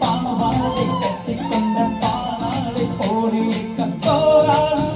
பாவாடை கட்டிக் கொண்ட பாலாடை போலிருக்க போராடும்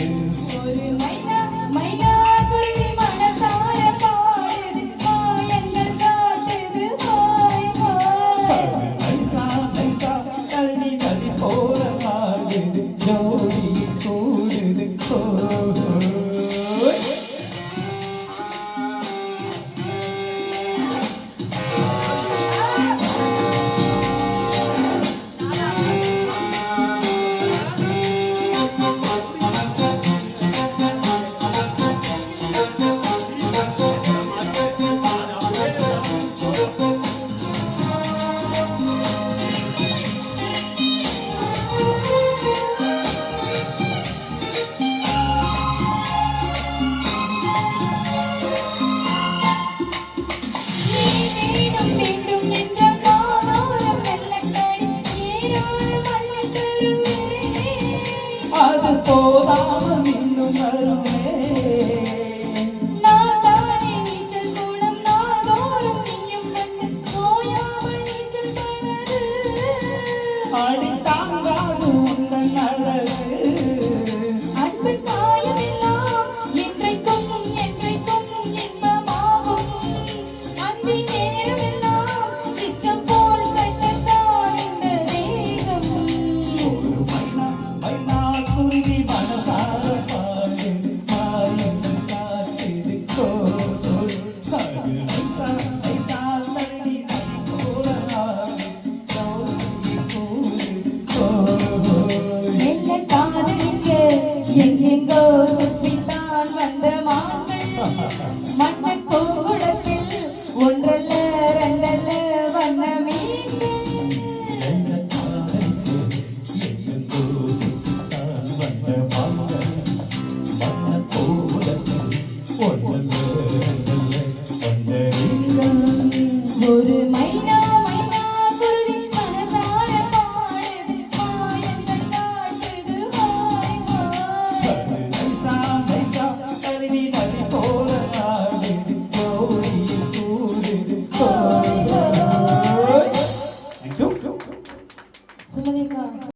പോകാമ Thank